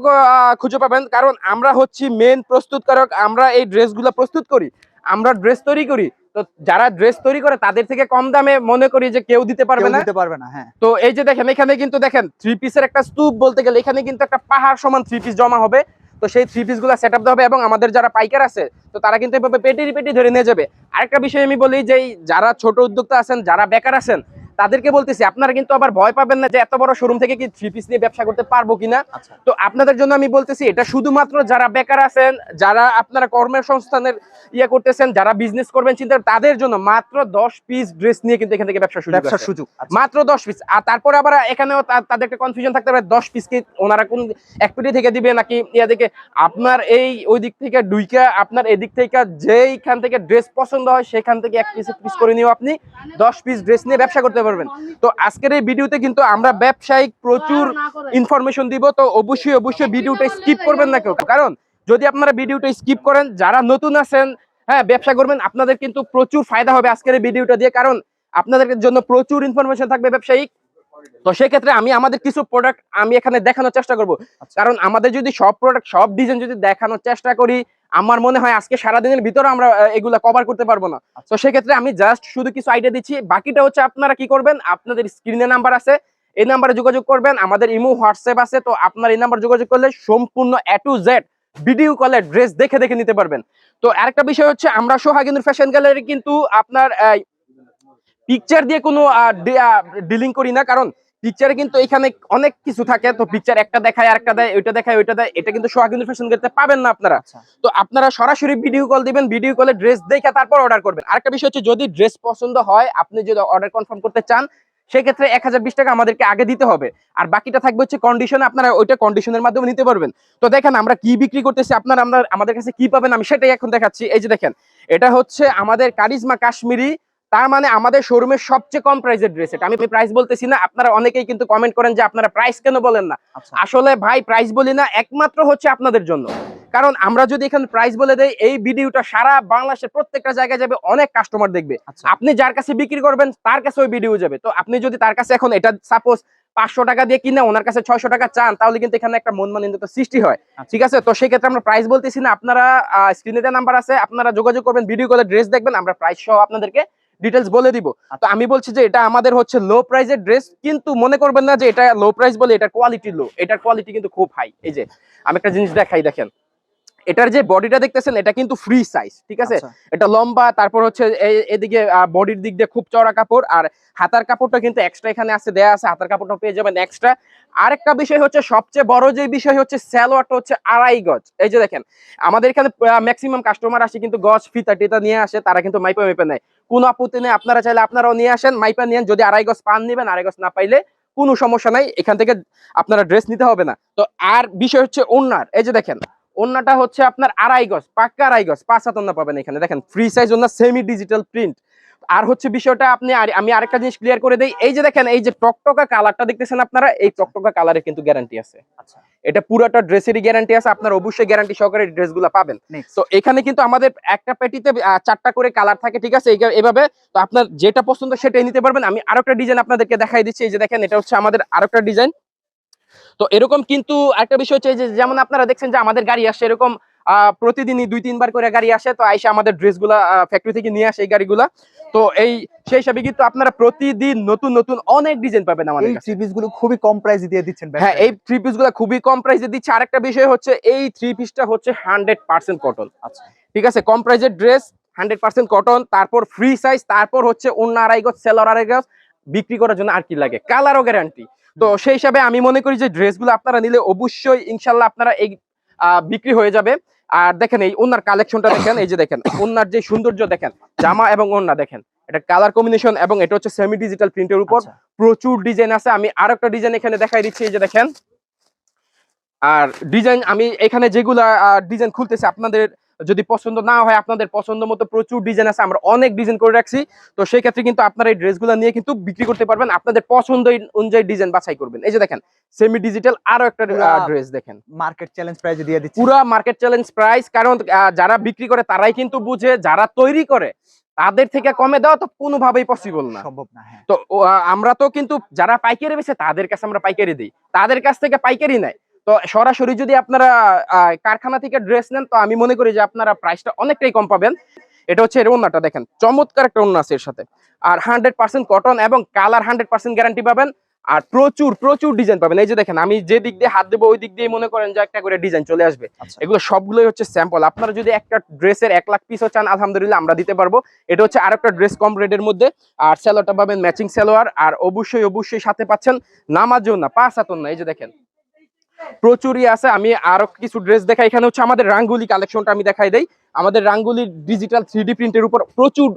খুঁজে পাবেন? কারণ আমরা হচ্ছি মেন প্রস্তুতকারক আমরা এই ড্রেসগুলো প্রস্তুত করি আমরা ড্রেস তৈরি করি তো যারা ড্রেস তৈরি করে তাদের থেকে কম দামে মনে করি যে কেউ দিতে পারবে না। দিতে পারবে না হ্যাঁ। তো এই যে দেখেন এখানে কিন্তু দেখেন থ্রি পিসের একটা স্তূপ বলতে গেলে এখানে কিন্তু একটা পাহাড় সমান থ্রি পিস জমা হবে। তো সেই থ্রি পিসগুলা সেট আপ হবে এবং আমাদের যারা পাইকার আছে তো তারা কিন্তু এভাবে পেটি পেটি ধরে নিয়ে যাবে। আরেকটা বিষয় আমি বলি যে যারা ছোট উদ্যোক্তা আছেন যারা বেকার আছেন তাদেরকে বলতেছি আপনারা কিন্তু আবার ভয় পাবেন না যে এত বড় শোরুম থেকে কি থ্রি পিস নিয়ে ব্যবসা করতে পারব কিনা। আচ্ছা। তো আপনাদের জন্য আমি বলতেছি এটা শুধুমাত্র যারা বেকার আছেন যারা আপনারা কর্মের সংস্থানের ইয়ে করতেছেন যারা বিজনেস করবেন চিন্তা তাদের জন্য মাত্র দশ পিস ড্রেস নিয়ে কিন্তু এখান থেকে ব্যবসা শুরু ব্যবসার সুযোগ আচ্ছা। মাত্র দশ পিস আর তারপরে আবার এখানেও তাদের একটা কনফিউশন থাকতে পারে দশ পিস কি ওনারা কোন এক পেটি থেকে দিবে নাকি ইয়া দিকে আপনার এই ওই দিক থেকে ডুইকা আপনার এদিক থেকে যেইখান থেকে ড্রেস পছন্দ হয় সেখান থেকে এক পিস পিস করে নিয়েও আপনি। দশ পিস ড্রেস নিয়ে ব্যবসা করতে পারবেন। তো আজকের এই ভিডিওতে কিন্তু আমরা ব্যবসায়িক প্রচুর ইনফরমেশন দিব তো অবশ্যই অবশ্যই ভিডিওটা স্কিপ করবেন না কেউ। কারণ যদি আপনারা ভিডিওটা স্কিপ করেন যারা নতুন আছেন হ্যাঁ ব্যবসা করবেন আপনাদের কিন্তু প্রচুর ফায়দা হবে আজকের এই ভিডিওটা দিয়ে। কারণ আপনাদের জন্য প্রচুর ইনফরমেশন থাকবে ব্যবসায়িক। তো সেক্ষেত্রে আমি আমাদের কিছু প্রোডাক্ট আমি এখানে দেখানোর চেষ্টা করব। কারণ আমাদের যদি সব প্রোডাক্ট সব ডিজাইন যদি দেখানোর চেষ্টা করি আমার মনে হয় আজকে সারাদিনের ভিতরে আমরা এগুলা কভার করতে পারব না। তো সেক্ষেত্রে আমি জাস্ট শুধু কিছু আইডিয়া দিচ্ছি। বাকিটা হচ্ছে আপনারা কি করবেন? আপনাদের স্ক্রিনে নাম্বার আছে। এই নাম্বারে যোগাযোগ করবেন। আমাদের ইমো হোয়াটসঅ্যাপ আছে। তো আপনার এই নাম্বার যোগাযোগ করলে সম্পূর্ণ এ টু জেড ভিডিও কলে ড্রেস দেখে দেখে নিতে পারবেন। তো আরেকটা বিষয় হচ্ছে আমরা সোহাগিনুর ফ্যাশন গ্যালারি কিন্তু আপনার পিকচার দিয়ে কোনো ডিলিং করি না। কারণ পিকচারে কিন্তু এখানে অনেক কিছু থাকে। তো পিকচার একটা দেখায় আরেকটা দেয় ওইটা দেখায় ওইটা দেয়। এটা কিন্তু সোহাগিনুর ফ্যাশন গ্যালারিতে পাবেন না আপনারা। আচ্ছা। তো আপনারা সরাসরি ভিডিও কল দিবেন ভিডিও কলে ড্রেস দেখে তারপর অর্ডার করবেন। আরেকটা বিষয় হচ্ছে যদি ড্রেস পছন্দ হয় আপনি যদি অর্ডার কনফার্ম করতে চান সেক্ষেত্রে এক হাজার বিশ টাকা আমাদেরকে আগে দিতে হবে। আর বাকিটা থাকবে হচ্ছে কন্ডিশন আপনারা ওইটা কন্ডিশনের মাধ্যমে নিতে পারবেন। তো দেখেন আমরা কি বিক্রি করতেছি আপনারা আমরা আমাদের কাছে কি পাবেন আমি সেটাই এখন দেখাচ্ছি। এই যে দেখেন এটা হচ্ছে আমাদের কারিজমা কাশ্মীরি তার মানে আমাদের শোরুমের সবচেয়ে কম প্রাইসের ড্রেস এটা। আমি প্রাইস বলতেছি না আপনারা অনেকেই কিন্তু কমেন্ট করেন যে আপনারা প্রাইস কেন বলেন না। আচ্ছা। আসলে ভাই প্রাইস বলি না একমাত্র হচ্ছে আপনাদের জন্য। কারণ আমরা যদি এখানে প্রাইস বলে দেই এই ভিডিওটা সারা বাংলাদেশের প্রত্যেকটা জায়গায় যাবে অনেক কাস্টমার দেখবে। আচ্ছা। আপনি যার কাছে বিক্রি করবেন তার কাছে ওই ভিডিও যাবে। তো আপনি যদি তার কাছে এখন এটা সাপোজ পাঁচশো টাকা দিয়ে কিনে ওনার কাছে ছয়শো টাকা চান তাহলে কিন্তু এখানে একটা মন মানিন্যতা সৃষ্টি হয়। আচ্ছা। ঠিক আছে? তো সেক্ষেত্রে আমরা প্রাইস বলতেছি না আপনারা স্ক্রিনে নাম্বার আছে আপনারা যোগাযোগ করবেন ভিডিও কলে ড্রেস দেখবেন আমরা প্রাইস সহ আপনাদেরকে ডিটেলস বলে দিব তো। আমি বলছি যে এটা আমাদের হচ্ছে লো প্রাইসের ড্রেস কিন্তু মনে করবেন না যে এটা লো প্রাইস বলে এটা কোয়ালিটি লো এটার কোয়ালিটি কিন্তু খুব হাই এই যে, আমি একটা জিনিস দেখাই, দেখেন এটার যে বডিটা দেখতেছেন এটা কিন্তু ফ্রি সাইজ ঠিক আছে? আচ্ছা। এটা লম্বা তারপর হচ্ছে এদিকে বডির দিক দিয়ে খুব চড়া কাপড় আর হাতার কাপড়টা কিন্তু এক্সট্রা এখানে আছে দেয়া আছে হাতার কাপড়টা পেয়ে যাবেন এক্সট্রা আরেকটা বিষয় হচ্ছে সবচেয়ে বড় যে বিষয় হচ্ছে স্যালোয়ারটা হচ্ছে আড়াই গজ। এই যে দেখেন আমাদের এখানে ম্যাক্সিমাম কাস্টমার আসে কিন্তু গজ ফিতা টিতা নিয়ে আসে তারা কিন্তু মাইপা মেপে নেয়। কোনো আপত্তি নেই আপনারা চাইলে আপনারাও নিয়ে আসেন মাইপা নিয়ে যদি আড়াই গজ পান নেবেন আড়াই গজ না পাইলে কোনো সমস্যা নাই এখান থেকে আপনারা ড্রেস নিতে হবে না। তো আর বিষয় হচ্ছে ওনার এই যে দেখেন ওন্নাটা হচ্ছে আপনার আড়াই গজ পাক্কা আড়াই গজ পাঁচ হাত পাবেন এখানে। দেখেন ফ্রি সাইজ ওন্না সেমি ডিজিটাল প্রিন্ট আর হচ্ছে বিষয়টা আপনি আমি আরেকটা জিনিস ক্লিয়ার করে দেই এই যে দেখেন এই যে টকটকা কালারটা দেখতেছেন আপনারা এই টকটকা কালারের কিন্তু গ্যারান্টি আছে। আচ্ছা। এটা পুরোটা ড্রেসেরই গ্যারান্টি আছে আপনার অবশ্যই গ্যারান্টি সহকারে ড্রেসগুলো পাবেন। তো এখানে কিন্তু আমাদের একটা পেটিতে চারটা করে কালার থাকে ঠিক আছে? এই- এভাবে তো আপনার যেটা পছন্দ সেটাই নিতে পারবেন। আমি আরেকটা ডিজাইন আপনাদেরকে দেখাই দিচ্ছি এই যে দেখেন এটা হচ্ছে আমাদের আরেকটা ডিজাইন তো এরকম কিন্তু একটা বিষয় হচ্ছে যে যেমন আপনারা দেখছেন যে আমাদের গাড়ি আসে এরকম আহ, প্রতিদিনই দুই তিনবার করে গাড়ি আসে তো আইসা আমাদের ড্রেসগুলা ফ্যাক্টরি থেকে নিয়ে আসে এই গাড়িগুলা। তো এই সেই হিসাবে কিন্তু আপনারা প্রতিদিন নতুন নতুন অনেক ডিজাইন পাবেন আমাদের এই থ্রি পিসগুলো খুবই কম প্রাইসে দিয়ে দিচ্ছেন হ্যাঁ এই থ্রি পিসগুলা খুবই কম প্রাইসে দিচ্ছে। আরেকটা বিষয় হচ্ছে এই থ্রি পিসটা হচ্ছে হান্ড্রেড পার্সেন্ট কটন আচ্ছা। ঠিক আছে কম প্রাইসের ড্রেস হান্ড্রেড পার্সেন্ট কটন তারপর ফ্রি সাইজ তারপর হচ্ছে অন্য আড়াই গজ সেলর আড়াই গজ বিক্রি করার জন্য আর কি লাগে? কালারও গ্যারান্টি তো সেই হিসাবে আমি মনে করি যে ড্রেসগুলো আপনারা নিলে অবশ্যই ইনশাল্লাহ আপনারা এই বিক্রি হয়ে যাবে। আর দেখেন এই ওনার কালেকশনটা দেখেন এই যে দেখেন ওনার যে সৌন্দর্য দেখেন জামা এবং ওন্না দেখেন এটা কালার কম্বিনেশন এবং এটা হচ্ছে সেমি ডিজিটাল প্রিন্টের উপর আচ্ছা। প্রচুর ডিজাইন আছে। আমি আর একটা ডিজাইন এখানে দেখাই দিচ্ছি এই যে দেখেন। আর ডিজাইন আমি এখানে যেগুলা ডিজাইন খুলতেছি আপনাদের যদি পছন্দ না হয় আপনাদের পছন্দ মতো প্রচুর ডিজাইন আছে আমরা অনেক ডিজাইন করে রাখছি। তো সেই ক্ষেত্রে কিন্তু আপনারা এই ড্রেসগুলো নিয়ে কিন্তু বিক্রি করতে পারবেন। আপনাদের পছন্দ অনুযায়ী ডিজাইন বাছাই করবেন। এই যে দেখেন সেমি ডিজিটাল আরও একটা ড্রেস দেখেন। মার্কেট চ্যালেঞ্জ প্রাইসে দিয়ে দিচ্ছি। পুরা মার্কেট চ্যালেঞ্জ প্রাইস কারণ যারা বিক্রি করে তারাই কিন্তু বুঝে যারা তৈরি করে তাদের থেকে কমে দেওয়া তো কোনোভাবেই পসিবল না। সম্ভব না হ্যাঁ। তো আমরা তো কিন্তু যারা পাইকারি বেছে তাদের কাছে আমরা পাইকারি দিই। তাদের কাছ থেকে পাইকারি নেয়। তো সরাসরি যদি আপনারা কারখানা থেকে ড্রেস নেন তো আমি মনে করি যে আপনারা প্রাইসটা অনেকটাই কম পাবেন। এটা হচ্ছে এর দেখেন। চমৎকার একটা ওন্না আছে এর সাথে। আর হান্ড্রেড পার্সেন্ট কটন এবং কালার হান্ড্রেড পার্সেন্ট গ্যারান্টি পাবেন। আর প্রচুর প্রচুর ডিজাইন পাবেন। এই যে দেখেন আমি যে দিক দিয়ে হাত দেবো ওই দিক দিয়ে মনে করেন যে একটা করে ডিজাইন চলে আসবে। আচ্ছা। এগুলো সবগুলোই হচ্ছে স্যাম্পল আপনারা যদি একটা ড্রেসের এক লাখ পিসও চান আলহামদুলিল্লাহ আমরা দিতে পারব। এটা হচ্ছে আর একটা ড্রেস কম রেটের মধ্যে। আর স্যালোয়ারটা পাবেন ম্যাচিং স্যালোয়ার আর অবশ্যই অবশ্যই সাথে পাচ্ছেন নামাজও না পাঁচ হাতন না এই যে দেখেন। প্রচুরই আছে। আমি আরও কিছু ড্রেস দেখাই। এখানে হচ্ছে আমাদের রাঙ্গুলি কালেকশনটা আমি দেখাই দেই। আমাদের রাঙ্গুলি ডিজিটাল থ্রি প্রিন্টের উপর প্রচুর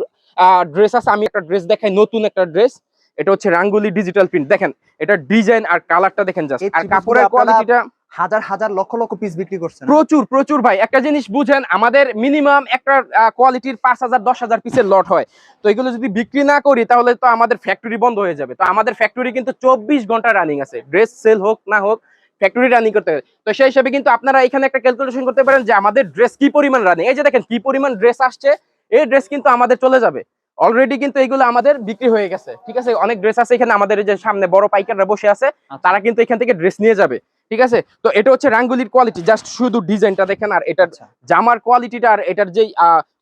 ড্রেস আছে। আমি একটা ড্রেস দেখাই নতুন একটা ড্রেস এটা হচ্ছে রাঙ্গুলি ডিজিটাল প্রিন্ট দেখেন এটা ডিজাইন আর কালারটা দেখেন জাস্ট আর কাপড়ের কোয়ালিটিটা হাজার হাজার লক্ষ লক্ষ পিস বিক্রি করছেন। প্রচুর প্রচুর ভাই। একটা জিনিস বুঝেন আমাদের মিনিমাম একটা কোয়ালিটির পাঁচ হাজার দশ হাজার পিসের লট হয়। তো এগুলো যদি বিক্রি না করি তাহলে তো আমাদের ফ্যাক্টরি বন্ধ হয়ে যাবে। তো আমাদের ফ্যাক্টরি কিন্তু চব্বিশ ঘণ্টা রানিং আছে। ড্রেস সেল হোক না হোক ফ্যাক্টরি রানিং করতে হবে তো সেই হিসাবে কিন্তু আপনারা এখানে একটা ক্যালকুলেশন করতে পারেন যে আমাদের ড্রেস কি পরিমাণ রানিং এই যে দেখেন কি পরিমাণ ড্রেস আসছে এই ড্রেস কিন্তু আমাদের চলে যাবে। অলরেডি কিন্তু এইগুলো আমাদের বিক্রি হয়ে গেছে। ঠিক আছে? অনেক ড্রেস আছে এখানে আমাদের যে সামনে বড় পাইকাররা বসে আছে তারা কিন্তু এখান থেকে ড্রেস নিয়ে যাবে। ঠিক আছে? তো এটা হচ্ছে রাঙ্গুলির কোয়ালিটি জাস্ট শুধু ডিজাইনটা দেখেন আর এটার আচ্ছা। জামার কোয়ালিটিটা আর এটার যেই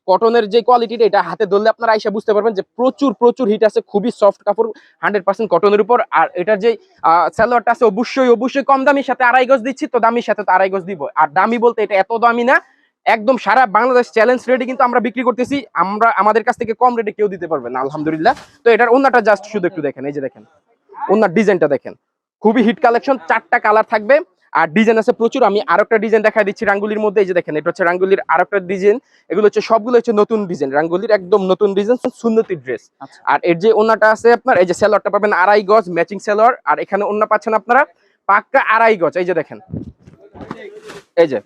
কটনের যে কোয়ালিটিটা এটা হাতে ধরলে আপনারা আইসা বুঝতে পারবেন যে প্রচুর প্রচুর হিট আছে, খুবই সফট কাপড় হান্ড্রেড পার্সেন্ট কটনের উপর। আর এটার যে স্যালোয়ারটা আছে, অবশ্যই অবশ্যই কম দামির সাথে আড়াই গজ দিচ্ছি, তো দামির সাথে তো আড়াই গজ দিব। আর দামি বলতে এটা এত দামি না, একদম সারা বাংলাদেশ চ্যালেঞ্জ রেটে কিন্তু আমরা বিক্রি করতেছি, আমরা, আমাদের কাছ থেকে কম রেটে কেউ দিতে পারবে না, আলহামদুলিল্লাহ। তো এটার অন্যটা জাস্ট শুধু একটু দেখেন, এই যে দেখেন ওনার ডিজাইনটা দেখেন। খুবই হিট কালেকশন চারটা কালার থাকবে। আর ডিজাইন আছে প্রচুর। আমি আর একটা ডিজাইন দেখাই দিচ্ছি রাঙ্গুলির মধ্যে। এই যে দেখেন এটা হচ্ছে রাঙ্গুলির আর একটা ডিজাইন এগুলো হচ্ছে সবগুলো হচ্ছে নতুন ডিজাইন রাঙ্গুলির একদম নতুন ডিজাইন সুন্নতি ড্রেস আর এর যে ওনাটা আছে আপনার এই যে সেলোয়ারটা পাবেন আড়াই গজ ম্যাচিং সেলোয়ার। আর এখানে ওনা পাচ্ছেন আপনারা পাক্কা আড়াই গজ। এই যে দেখেন। এই যে।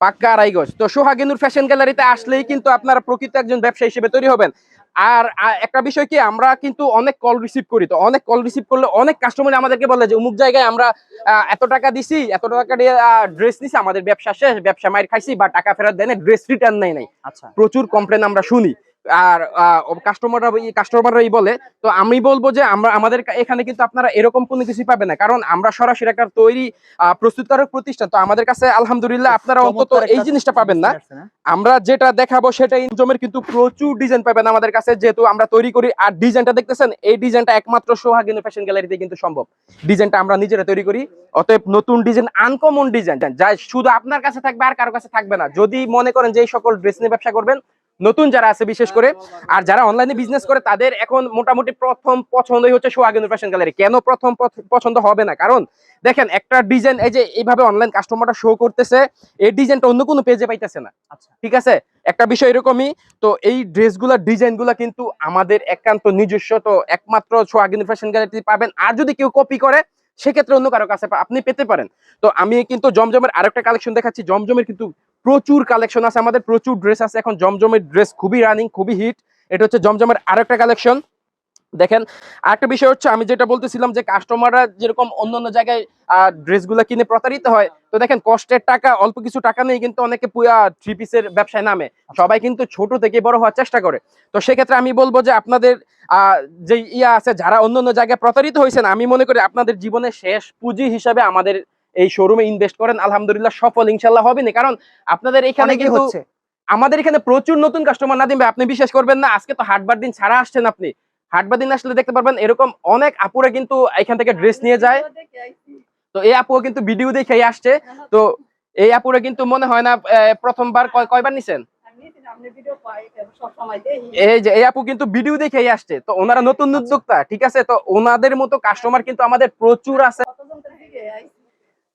পাক্কা আড়াই গজ। তো সোহাগিনুর ফ্যাশন গ্যালারিতে আসলেই কিন্তু আপনারা প্রকৃত একজন ব্যবসা হিসেবে তৈরি হবেন। আর একটা বিষয় কি আমরা কিন্তু অনেক কল রিসিভ করি। তো অনেক কল রিসিভ করলে অনেক কাস্টমার আমাদেরকে বলে যে অমুক জায়গায় আমরা এত টাকা দিছি এত টাকা দিয়ে ড্রেস নিছি আমাদের ব্যবসা শেষ ব্যবসা মায়ের খাইছি বা টাকা ফেরত দেয় ড্রেস রিটার্ন নেয় নাই। আচ্ছা। প্রচুর কমপ্লেন আমরা শুনি। আর কাস্টমাররা কাস্টমাররাই বলে। তো আমি বলব যে আমরা আমাদের এখানে কিন্তু আপনারা এরকম কোনো কিছু পাবেন না। কারণ আমরা সরাসরি একটা তৈরি প্রস্তুতকারক প্রতিষ্ঠান। তো আমাদের কাছে আলহামদুলিল্লাহ আপনারা অন্তত এই জিনিসটা পাবেন না। না? আমরা যেটা দেখাবো সেটা ইনজমের কিন্তু প্রচুর ডিজাইন পাবেন আমাদের কাছে। যেহেতু আমরা তৈরি করি আর ডিজাইনটা দেখতেছেন এই ডিজাইনটা একমাত্র সোহাগিনী ফ্যাশন গ্যালারিতে কিন্তু সম্ভব। ডিজাইনটা আমরা নিজেরা তৈরি করি। অতএব নতুন ডিজাইন আনকমন ডিজাইন যা শুধু আপনার কাছে থাকবে আর কারও কাছে থাকবে না। যদি মনে করেন যে এই সকল ড্রেস নিয়ে ব্যবসা করবেন নতুন যারা আছে বিশেষ করে আর যারা অনলাইনে বিজনেস করে তাদের এখন মোটামুটি প্রথম পছন্দই হচ্ছে সোহাগিনী ফ্যাশন গ্যালারি কেন প্রথম পছন্দ হবে না? কারণ দেখেন একটা ডিজাইন এই যে এইভাবে অনলাইন কাস্টমারটা শো করতেছে এই ডিজাইনটা অন্য কোনো পেজে পাইতেছে না। আচ্ছা। ঠিক আছে? একটা বিষয় এরকমই তো এই ড্রেসগুলোর ডিজাইনগুলো কিন্তু আমাদের একান্ত নিজস্ব তো একমাত্র সোহাগিনী ফ্যাশন গ্যালারিতে পাবেন। আর যদি কেউ কপি করে সেক্ষেত্রে অন্য কারও কাছে আপনি পেতে পারেন। তো আমি কিন্তু জমজমের আরেকটা কালেকশন দেখাচ্ছি। জমজমের কিন্তু প্রচুর কালেকশন আছে, আমাদের প্রচুর ড্রেস আছে। এখন জমজমের ড্রেস খুবই রানিং খুবই হিট এটা হচ্ছে জমজমের আরেকটা কালেকশন দেখেন, আরেকটা বিষয় হচ্ছে, আমি যেটা বলতেছিলাম যে কাস্টমাররা যেরকম অন্য অন্য জায়গায় ড্রেসগুলো কিনে প্রতারিত হয়, তো দেখেন কষ্টের টাকা, অল্প কিছু টাকা নেই কিন্তু অনেকে পুয়া থ্রি পিসের ব্যবসায় নামে। সবাই কিন্তু ছোট থেকে বড় হওয়ার চেষ্টা করে। তো সেক্ষেত্রে আমি বলব যে আপনাদের যে ইয়া আছে, যারা অন্য অন্য জায়গায় প্রতারিত হয়েছেন আমি মনে করি আপনাদের জীবনের শেষ পুঁজি হিসাবে আমাদের এই শোরুমে ইনভেস্ট করেন আলহামদুলিল্লাহ সফল ইনশাল্লাহ হবে না। কারণ আপনাদের এখানে কিন্তু হচ্ছে। আমাদের এখানে প্রচুর নতুন কাস্টমার না দিবে আপনি বিশ্বাস করবেন না আজকে তো হাটবার দিন ছাড়া আসছেন আপনি। হাটবার দিন আসলে দেখতে পারবেন এরকম অনেক আপুরা কিন্তু এখান থেকে ড্রেস নিয়ে যায়। তো এই আপু কিন্তু ভিডিও দেখে আসছে। তো এই আপুরা কিন্তু মনে হয় না প্রথমবার কয়- কয়বার নিছেন? এই যে এই আপু কিন্তু ভিডিও দেখেই আসছে। তো ওনারা নতুন উদ্যোক্তা ঠিক আছে? তো ওনাদের মতো কাস্টমার কিন্তু আমাদের প্রচুর আছে।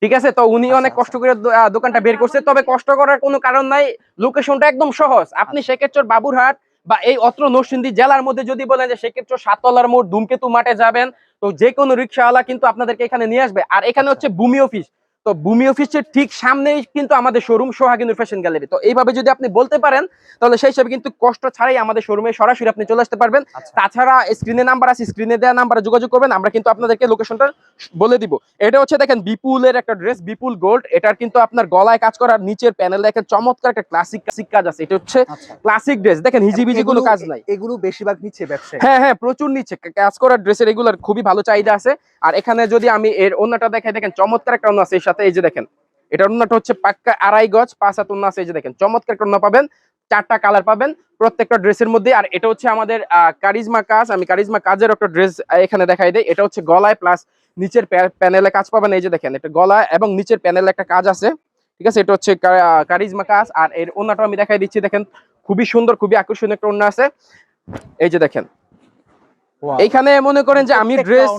ঠিক আছে তো উনি অনেক আচ্ছা। কষ্ট করে দোকানটা বের করছে তবে কষ্ট করার কোনো কারণ নাই লোকেশনটা একদম সহজ আপনি আচ্ছা। শেখেরচর বাবুরহাট বা এই অত্র নরসিংদী জেলার মধ্যে যদি বলেন যে সেক্ষেত্রে সাতলার মোড় ধূমকেতু মাঠে যাবেন তো যে কোনো রিক্সাওয়ালা কিন্তু আপনাদেরকে এখানে নিয়ে আসবে আর এখানে। হচ্ছে ভূমি অফিস তো ভূমি অফিসের ঠিক সামনেই কিন্তু আমাদের শোরুম সোহাগিনুর ফ্যাশন গ্যালারি তো এইভাবে যদি আপনি বলতে পারেন তাহলে সেই হিসাবে কিন্তু কষ্ট ছাড়াই আমাদের শোরুমে সরাসরি আপনি চলে আসতে পারবেন। আচ্ছা। তাছাড়া স্ক্রিনে নাম্বার আছে স্ক্রিনে দেওয়া নাম্বারে যোগাযোগ করবেন আমরা কিন্তু আপনাদেরকে লোকেশনটা বলে দিব। এটা হচ্ছে দেখেন বিপুলের একটা ড্রেস বিপুল গোল্ড এটার কিন্তু আপনার গলায় কাজ করার নিচের প্যানেল দেখেন চমৎকার একটা ক্লাসিক ক্লাসিক কাজ আছে। এটা হচ্ছে আচ্ছা। ক্লাসিক ড্রেস দেখেন হিজিবিজি কোনো কাজ নাই। এগুলো বেশিরভাগ নিচ্ছে ব্যবসায়ী। হ্যাঁ হ্যাঁ প্রচুর নিচ্ছে কাজ করার ড্রেসের এগুলোর খুবই ভালো চাহিদা আছে। আর এখানে যদি আমি এর অন্যটা দেখাই দেখেন চমৎকার একটা অন্য আছে এর সাথে এই যে দেখেন এটার অন্যটা হচ্ছে পাক্কা আড়াই গজ, পাঁচ হাত অন্য আছে এই যে দেখেন, চমৎকার একটা অন্য পাবেন, চারটা কালার পাবেন প্রত্যেকটা ড্রেসের মধ্যে আর এটা হচ্ছে আমাদের কারিজমা কাজ, আমি কারিজমা কাজের একটা ড্রেস এখানে দেখাই দেই, এটা হচ্ছে গলায় প্লাস নিচের প্যানেলে কাজ পাবেন, এই যে দেখেন, এটা গলা এবং নিচের প্যানেলে একটা কাজ আছে, ঠিক আছে, এটা হচ্ছে কারিজমা কাজ আর এর অন্যটা আমি দেখাই দিচ্ছি, দেখেন, খুবই সুন্দর, খুবই আকর্ষণীয় একটা অন্য আছে, এই যে দেখেন. এইখানে মনে করেন যে আমি ড্রেস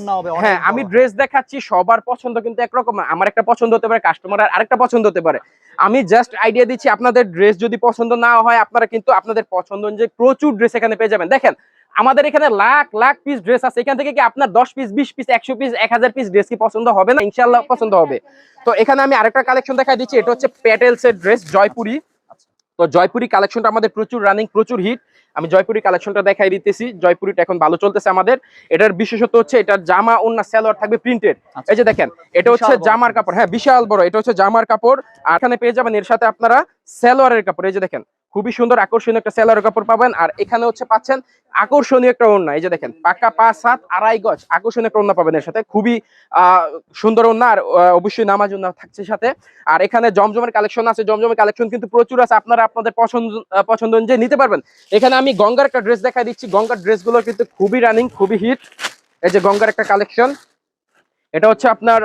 হ্যাঁ আমি ড্রেস দেখাচ্ছি সবার পছন্দ কিন্তু একরকম আমার একটা পছন্দ হতে পারে কাস্টমার আরেকটা পছন্দ হতে পারে। আমি জাস্ট আইডিয়া দিচ্ছি আপনাদের ড্রেস যদি পছন্দ না হয় আপনারা কিন্তু আপনাদের পছন্দ যে প্রচুর ড্রেস এখানে পেয়ে যাবেন। দেখেন আমাদের এখানে লাখ লাখ পিস ড্রেস আছে। এখান থেকে কি আপনার দশ পিস বিশ পিস একশো পিস এক হাজার পিস ড্রেস কি পছন্দ হবে না? ইনশাল্লাহ পছন্দ হবে। তো এখানে আমি আরেকটা কালেকশন দেখাই দিচ্ছি। এটা হচ্ছে প্যাটেলস এর ড্রেস জয়পুরি। তো জয়পুরি কালেকশনটা আমাদের প্রচুর রানিং প্রচুর হিট আমি জয়পুরি কালেকশনটা দেখাই দিতেছি। জয়পুরিটা এখন ভালো চলতেছে আমাদের। এটার বিশেষত্ব হচ্ছে এটার জামা অন্য সালোয়ার থাকবে প্রিন্টেড আচ্ছা। এই যে দেখেন এটা হচ্ছে জামার কাপড়। হ্যাঁ বিশাল বড়। এটা হচ্ছে জামার কাপড়। আর এখানে পেয়ে যাবেন এর সাথে আপনারা সালোয়ারের কাপড়। এই যে দেখেন খুবই সুন্দর, আকর্ষণীয় একটা সালোয়ারের কাপড় পাবেন। আর এখানে হচ্ছে পাচ্ছেন আকর্ষণীয় একটা ওড়না। এই যে দেখেন, পাকা পাঁচ সাত আড়াই গজ আকর্ষণীয় একটা ওড়না পাবেন এর সাথে। খুবই সুন্দর ওড়না। আর অবশ্যই নামাজ ওড়না থাকছে সাথে। আর এখানে জমজমের কালেকশন আছে। জমজমের কালেকশন কিন্তু প্রচুর আছে। আপনারা আপনাদের পছন্দ পছন্দ অনুযায়ী নিতে পারবেন। এখানে আমি গঙ্গার একটা ড্রেস দেখা দিচ্ছি। গঙ্গার ড্রেসগুলো কিন্তু খুবই রানিং খুবই হিট এই যে গঙ্গার একটা কালেকশন এটা হচ্ছে আপনার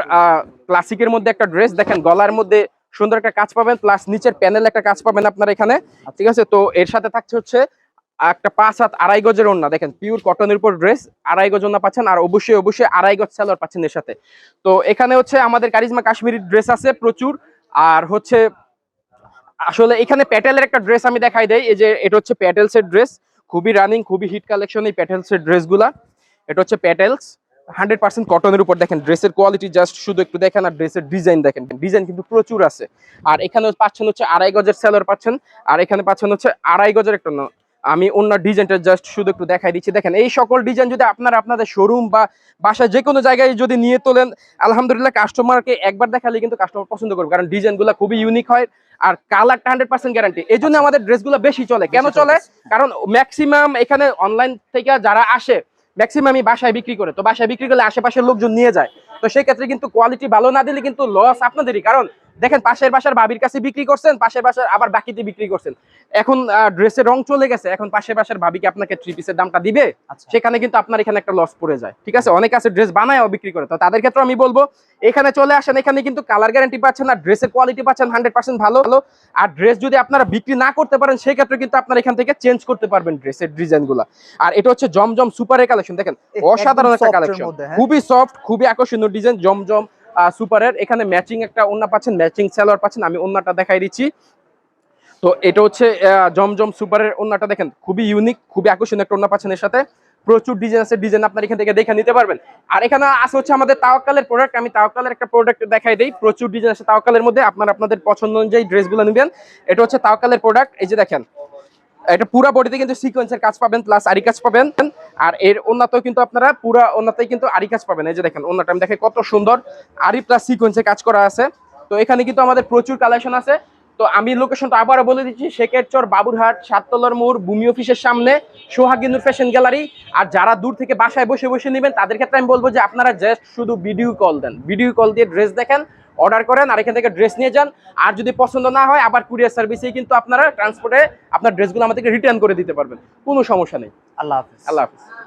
ক্লাসিকের মধ্যে একটা ড্রেস দেখেন, গলার মধ্যে সুন্দর একটা কাজ পাবেন প্লাস নিচের প্যানেল একটা কাজ পাবেন আপনার এখানে। ঠিক আছে? তো এর সাথে থাকছে হচ্ছে, একটা পাঁচ হাত আড়াই গজের ওড়না। দেখেন পিওর কটনের উপর ড্রেস আড়াই গজ ওড়না পাচ্ছেন, আর অবশ্যই অবশ্যই আড়াই গজ সালোয়ার পাচ্ছেন এর সাথে। তো এখানে হচ্ছে আমাদের কারিজমা কাশ্মীরি ড্রেস আছে প্রচুর, আর হচ্ছে, আসলে এখানে প্যাটেলের একটা ড্রেস আমি দেখাই দেই। এই যে, এটা হচ্ছে প্যাটেলস এর ড্রেস খুবই রানিং খুবই হিট কালেকশন এই প্যাটেলস এর ড্রেসগুলা এটা হচ্ছে প্যাটেলস। হান্ড্রেড পার্সেন্ট কটনের উপর দেখেন ড্রেসের কোয়ালিটি জাস্ট শুধু একটু দেখেন আর ড্রেসের ডিজাইন দেখেন। ডিজাইন কিন্তু প্রচুর আছে। আর এখানে পাচ্ছেন হচ্ছে আড়াই গজের সেলর পাচ্ছেন আর এখানে পাচ্ছেন হচ্ছে আড়াই গজের একটা আমি অন্য ডিজাইনটা জাস্ট শুধু একটু দেখাই দিচ্ছি। দেখেন এই সকল ডিজাইন যদি আপনারা আপনাদের শোরুম বা বাসায় যে কোনো জায়গায় যদি নিয়ে তোলেন আলহামদুলিল্লাহ কাস্টমারকে একবার দেখালে কিন্তু কাস্টমার পছন্দ করবে কারণ ডিজাইনগুলো খুবই ইউনিক হয় আর কালারটা হান্ড্রেড পার্সেন্ট গ্যারান্টি এই জন্য আমাদের ড্রেসগুলো বেশি চলে। কেন চলে কারণ ম্যাক্সিমাম এখানে অনলাইন থেকে যারা আসে ম্যাক্সিমামই বাসায় বিক্রি করে। তো বাসায় বিক্রি করলে আশেপাশের লোকজন নিয়ে যায়। তো সেই ক্ষেত্রে কিন্তু কোয়ালিটি ভালো না দিলে কিন্তু লস আপনাদেরই। কারণ দেখেন পাশের বাসার ভাবির কাছে বিক্রি করছেন পাশের বাসার আবার বাকিতে বিক্রি করছেন। এখন ড্রেসের রং চলে গেছে এখন পাশের বাসার ভাবিকে আপনাকে থ্রি পিসের দামটা দিবে আচ্ছা। সেখানে কিন্তু আপনার এখানে একটা লস পড়ে যায় ঠিক আছে? অনেক আছে ড্রেস বানায়ও বিক্রি করে তো তাদের ক্ষেত্রে আমি বলব এখানে চলে আসেন এখানে কিন্তু কালার গ্যারান্টি পাচ্ছেন আর ড্রেসের কোয়ালিটি পাচ্ছেন হান্ড্রেড পার্সেন্ট ভালো ভালো। আর ড্রেস যদি আপনারা বিক্রি না করতে পারেন সেই ক্ষেত্রে কিন্তু আপনারা এখান থেকে চেঞ্জ করতে পারবেন ড্রেসের ডিজাইনগুলো। আর এটা হচ্ছে জমজম সুপারের কালেকশন দেখেন অসাধারণ একটা কালেকশন হ্যাঁ? খুবই সফট খুবই আকর্ষণীয় ডিজাইন জমজম সুপারের। এখানে ম্যাচিং একটা ওন্না পাচ্ছেন ম্যাচিং সালোয়ার পাচ্ছেন, আমি ওন্নাটা দেখাই দিচ্ছি। তো এটা হচ্ছে জমজম সুপারের ওন্নাটা দেখেন, খুবই ইউনিক খুবই আকর্ষণীয় একটা ওন্না পাচ্ছেন এর সাথে। প্রচুর ডিজাইন আছে ডিজাইন আপনার এখান থেকে দেখে নিতে পারবেন। আর এখানে আছে হচ্ছে আমাদের তাওয়াক্কালের প্রোডাক্ট আমি তাওয়াক্কালের একটা প্রোডাক্ট দেখাই দিই। প্রচুর ডিজাইন আছে তাওয়াক্কালের মধ্যে, আপনারা আপনাদের পছন্দ অনুযায়ী ড্রেসগুলো নেবেন। এটা হচ্ছে তাওয়াক্কালের প্রোডাক্ট এই যে দেখেন এটা পুরো বডিতে কিন্তু সিকোয়েন্সের কাজ পাবেন প্লাস আরি কাজ পাবেন। আর এর ওন্নাতেও কিন্তু আপনারা পুরো ওন্নাতেই কিন্তু আরি কাজ পাবেন। এই যে দেখেন ওন্নাটা আমি দেখে কত সুন্দর। আরি প্লাস সিকোয়েন্সের কাজ করা আছে। তো এখানে কিন্তু আমাদের প্রচুর কালেকশন আছে। তো আমি লোকেশনটা আবারও বলে দিচ্ছি, শেখেরচর, বাবুরহাট, সাততলার মোড়, ভূমি অফিসের সামনে সোহাগিনুর ফ্যাশন গ্যালারি আর যারা দূর থেকে বাসায় বসে বসে নেবেন, তাদের ক্ষেত্রে আমি বলব যে আপনারা জাস্ট শুধু ভিডিও কল দেন। ভিডিও কল দিয়ে ড্রেস দেখেন। অর্ডার করেন আর এখান থেকে ড্রেস নিয়ে যান। আর যদি পছন্দ না হয় আবার কুরিয়ার সার্ভিসেই কিন্তু আপনারা ট্রান্সপোর্টে আপনার ড্রেসগুলো আমাদেরকে রিটার্ন করে দিতে পারবেন। কোনো সমস্যা নেই। আল্লাহ হাফিজ। আল্লাহ হাফিজ।